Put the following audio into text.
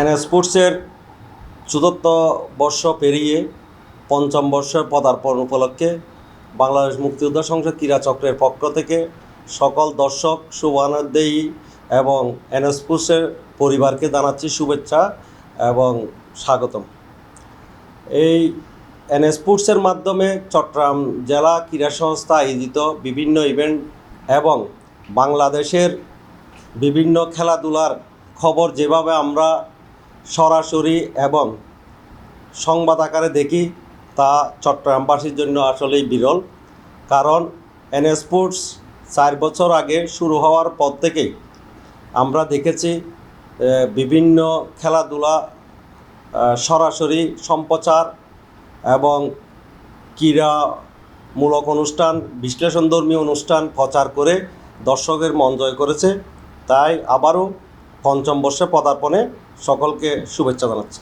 N স্পোর্টসের চতুর্থ বর্ষ পেরিয়ে পঞ্চম বর্ষের পদার্পণ উপলক্ষে বাংলাদেশ মুক্তিযোদ্ধা সংসদ ক্রীড়া চক্রের পক্ষ থেকে সকল দর্শক শুভানুদ্দেয়ী এবং এন স্পোর্টসের পরিবারকে জানাচ্ছি শুভেচ্ছা এবং স্বাগতম। এই এন স্পোর্টসের মাধ্যমে চট্টগ্রাম জেলা ক্রীড়া সংস্থা আয়োজিত বিভিন্ন ইভেন্ট এবং বাংলাদেশের বিভিন্ন খেলাধুলার খবর যেভাবে আমরা সরাসরি এবং সংবাদ আকারে দেখি তা চট্টগ্রামবাসীর জন্য আসলেই বিরল। কারণ এন স্পোর্টস চার বছর আগে শুরু হওয়ার পর থেকেই আমরা দেখেছি বিভিন্ন খেলাধুলা সরাসরি সম্প্রচার এবং ক্রীড়ামূলক অনুষ্ঠান, বিশ্লেষণধর্মী অনুষ্ঠান প্রচার করে দর্শকের মন জয় করেছে। তাই আবারও পঞ্চম বর্ষে পদার্পণে সকলকে শুভেচ্ছা জানাচ্ছি।